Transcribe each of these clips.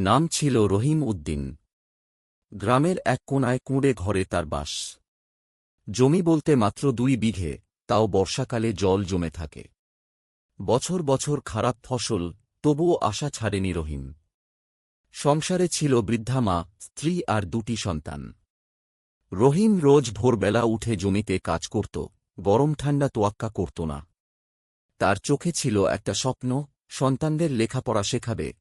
নাম ছিল রহিম উদ্দিন। গ্রামের এক কোনায় কুঁড়ে ঘরে তার বাস। জমি বলতে মাত্র দুই বিঘে, তাও বর্ষাকালে জল জমে থাকে। বছর বছর খারাপ ফসল, তবুও আশা ছাড়েনি রহিম। সংসারে ছিল বৃদ্ধা মা, স্ত্রী আর দুটি সন্তান। রহিম রোজ ভোরবেলা উঠে জমিতে কাজ করত, গরম ঠান্ডা তোয়াক্কা করত না। তার চোখে ছিল একটা স্বপ্ন, সন্তানদের লেখাপড়া শেখাবে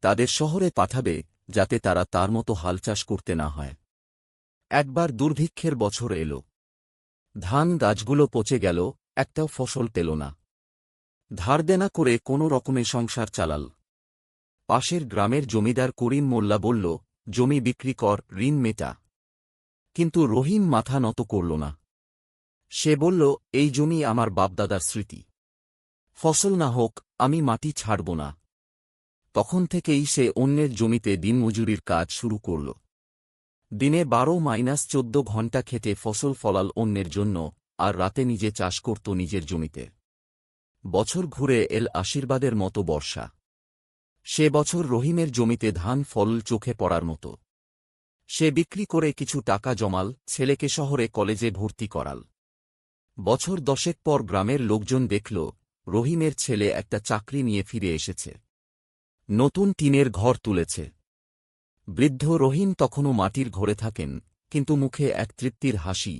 তাদের শহরে পাঠাবে, যাতে তারা তার মতো হাল চাষ করতে না হয়। একবার দুর্ভিক্ষের বছর এল। ধান গাছগুলো পচে গেল, একটাও ফসল পেল না। ধার দেনা করে কোনো রকমে সংসার চালাল। পাশের গ্রামের জমিদার করিম মোল্লা বলল, জমি বিক্রি কর, ঋণ মেটা। কিন্তু রহিম মাথা নত করল না। সে বলল, এই জমি আমার বাপদাদার স্মৃতি। ফসল না হোক, আমি মাটি ছাড়ব না। তখন থেকেই সে অন্যের জমিতে দিনমজুরির কাজ শুরু করল। দিনে বারো মাইনাস চোদ্দ ঘণ্টা খেটে ফসল ফলাল অন্যের জন্য, আর রাতে নিজে চাষ করত নিজের জমিতে। বছর ঘুরে এল আশীর্বাদের মতো বর্ষা। সে বছর রহিমের জমিতে ধান ফল চোখে পড়ার মতো। সে বিক্রি করে কিছু টাকা জমাল, ছেলেকে শহরে কলেজে ভর্তি করাল। বছর দশেক পর গ্রামের লোকজন দেখল, রহিমের ছেলে একটা চাকরি নিয়ে ফিরে এসেছে। নতুন টিনের ঘর তুলেছে। বৃদ্ধ রহিম তখনও মাটির ঘরে থাকেন, কিন্তু মুখে এক তৃপ্তির হাসি।